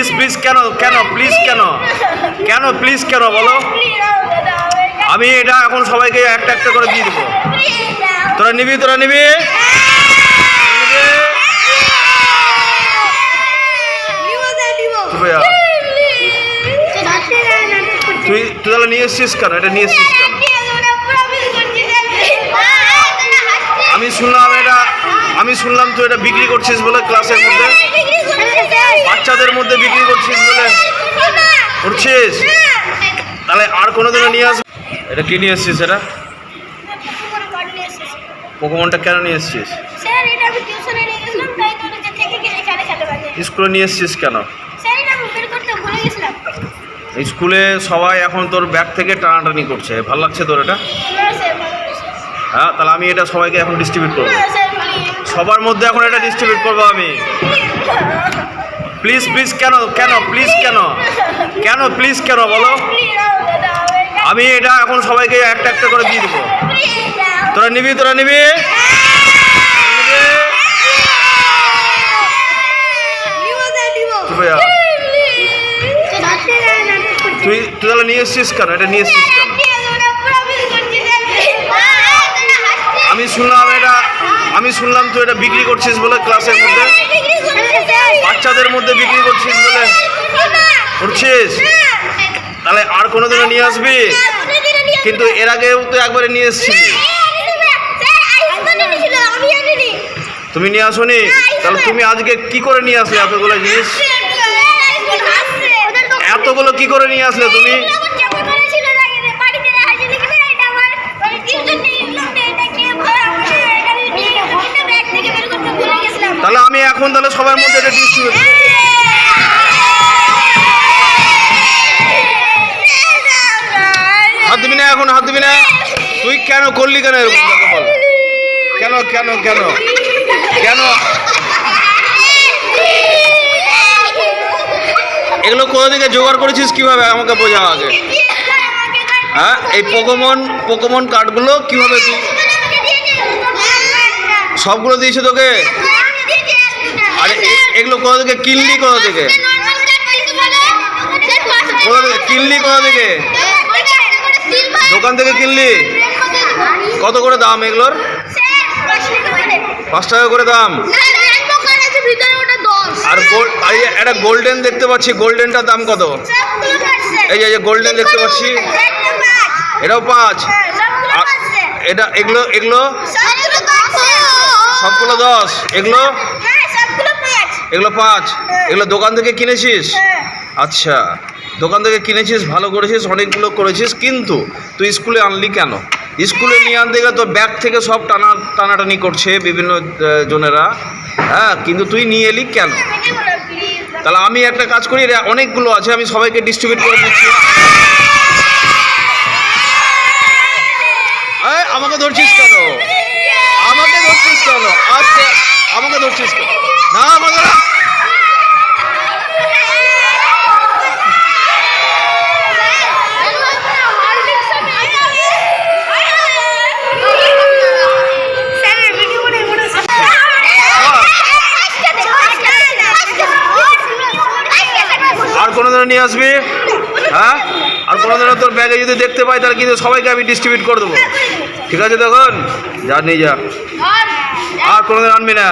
Please please কেন কেন please কেন? কেন প্লিজ কেন বলো? আমি এটা এখন সবাইকে একটা একটা করে দিয়ে দেবো। তোরা নিবি তোরা নিবি। তুই তুই তাহলে নিয়ে এসছিস কেন? এটা নিয়ে এসছিস আমি শুনলাম আমি শুনলাম তুই এটা বিক্রি করছিস বলে ক্লাসের মধ্যে? বাচ্চাদের মধ্যে বিক্রি করছিস বলে? করছিস? তাহলে আর কোনো দিনও নিয়ে আসবি এটা কি নিয়ে এসছিস এটা? পোকোমনটা কেন নিয়ে এসছিস? স্কুলে নিয়ে এসছিস কেন? স্কুলে সবাই এখন তোর ব্যাগ থেকে টানাটানি করছে। ভালো লাগছে তোর এটা? হয়েছে। হ্যাঁ তাহলে আমি এটা সবাইকে এখন ডিস্ট্রিবিউট করব। please। সবার মধ্যে এখন এটা ডিস্ট্রিবিউট করব আমি। প্লিজ প্লিজ কেন কেন প্লিজ কেন? কেন প্লিজ কেন বলো? আমি এটা এখন সবাইকে একটা একটা করে দিয়ে দেবো। তোরা নিবি তোরা নিবি। তুই তুই তাহলে নিয়ে এসছিস কেন? এটা নিয়ে এসছিস কেন? আমি শুনলাম আমি শুনলাম তুই এটা বিক্রি করছিস বলে ক্লাসের মধ্যে? বাচ্চাদের মধ্যে বিক্রি করছিস বলে? করছিস? তাহলে আর কোনো দিনও নিয়ে আসবি? কিন্তু এর আগেও তো একবারে নিয়ে এসছিলি। তুমি নিয়ে আসোনি? তাহলে তুমি আজকে কি করে নিয়ে আসলে এতগুলো জিনিস? এতগুলো কি করে নিয়ে আসলে তুমি? এখন তাহলে সবার মধ্যে এটা হাত দিবি না এখন, হাত দিবি না। তুই কেন করলি কেন এরকম কেন কেন কেন? কেন? এগুলো কোথা জোগাড় করেছিস কীভাবে? আমাকে বোঝা আগে। হ্যাঁ এই পোকোমন পোকোমন কার্ডগুলো কীভাবে তুই সবগুলো দিয়েছে তোকে? এগুলো কোথা থেকে? কিনলি কোথা থেকে? থেকে? কিনলি কোথা থেকে? দোকান থেকে কিনলি কত করে দাম এগুলোর? পাঁচ টাকা করে দাম। আর এই একটা গোল্ডেন দেখতে পাচ্ছি, গোল্ডেনটার দাম কত? এই যে গোল্ডেন দেখতে পাচ্ছি। এটাও পাঁচ। এটা এগুলো এগুলো? সবগুলো দশ। এগুলো? এগুলো পাঁচ। এগুলো দোকান থেকে কিনেছিস? আচ্ছা। দোকান থেকে কিনেছিস, ভালো করেছিস, অনেকগুলো করেছিস, কিন্তু তুই স্কুলে আনলি কেন? স্কুলে নিয়ে আনতে গেলে তো ব্যাগ থেকে সব টানা, টানাটানি করছে বিভিন্ন জনেরা। হ্যাঁ কিন্তু তুই নিয়ে এলি কেন? তাহলে আমি একটা কাজ করি অনেকগুলো আছে, আমি সবাইকে ডিস্ট্রিবিউট করে দিচ্ছি। আমাকে ধরছিস কেন আমাকে ধরছিস কেন আচ্ছা আমাকে ধরছিস না, আমাকে আর কোনো দিনও নিয়ে আসবি? হ্যাঁ? আর কোনো দিনও তোর ব্যাগে যদি দেখতে পাই, তাহলে কিন্তু সবাইকে আমি ডিস্ট্রিবিউট করে দেবো। ঠিক আছে তখন? যা, নিয়ে যা। আর কোনোদিন আনবি না।